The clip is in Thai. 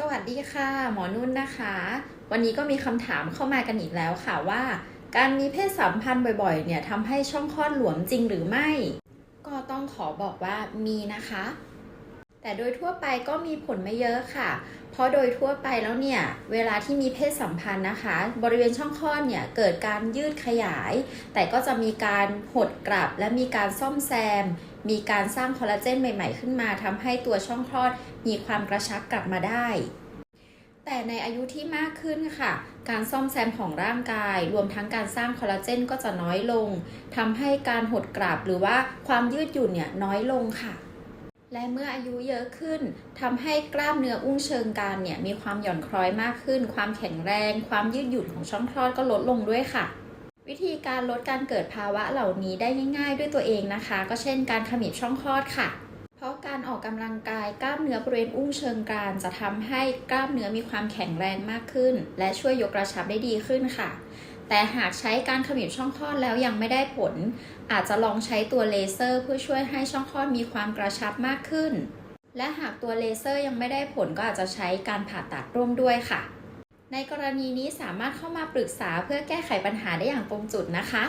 สวัสดีค่ะ หมอนุ่นนะคะ วันนี้ก็มีคำถามเข้ามากันอีกแล้วค่ะว่า การมีเพศสัมพันธ์บ่อยๆ เนี่ยทำให้ช่องคลอดหลวมจริงหรือไม่ ก็ต้องขอบอกว่ามีนะคะ แต่โดยทั่วไปก็มีผลไม่เยอะค่ะ เพราะโดยทั่วไปแล้วเนี่ย เวลาที่มีเพศสัมพันธ์นะคะ บริเวณช่องคลอดเนี่ย เกิดการยืดขยาย แต่ก็จะมีการหดกลับ และมีการซ่อมแซม มีการสร้างคอลลาเจนใหม่ๆ ขึ้นมาทำให้ตัวช่องคลอดมีความกระชับกลับมาได้ แต่ในอายุที่มากขึ้นค่ะ การซ่อมแซมของร่างกาย รวมทั้งการสร้างคอลลาเจนก็จะน้อยลงทำให้การหดกลับหรือว่าความยืดหยุ่นเนี่ยน้อยลงค่ะ และเมื่ออายุเยอะขึ้นทำให้กล้ามเนื้ออุ้งเชิงกรานเนี่ยมีความหย่อนคล้อยมากขึ้น ความแข็งแรง ความยืดหยุ่นของช่องคลอดก็ลดลงด้วยค่ะ วิธีการลดการเกิดภาวะเหล่านี้ได้ง่าย ๆ ด้วยตัวเองนะคะ ก็เช่นการขมิบช่องคลอดค่ะ เพราะการออกกำลังกายกล้ามเนื้อบริเวณอุ้งเชิงกรานจะทำให้กล้ามเนื้อมีความแข็งแรงมากขึ้น และช่วยยกกระชับได้ดีขึ้นค่ะ แต่หากใช้การขมิบช่องคลอดแล้วยังไม่ได้ผล อาจจะลองใช้ตัวเลเซอร์ เพื่อช่วยให้ช่องคลอดมีความกระชับมากขึ้น และหากตัวเลเซอร์ยังไม่ได้ผลก็อาจจะใช้การผ่าตัดร่วมด้วยค่ะ ในกรณีนี้สามารถเข้ามาปรึกษาเพื่อแก้ไขปัญหาได้อย่างตรงจุดนะคะ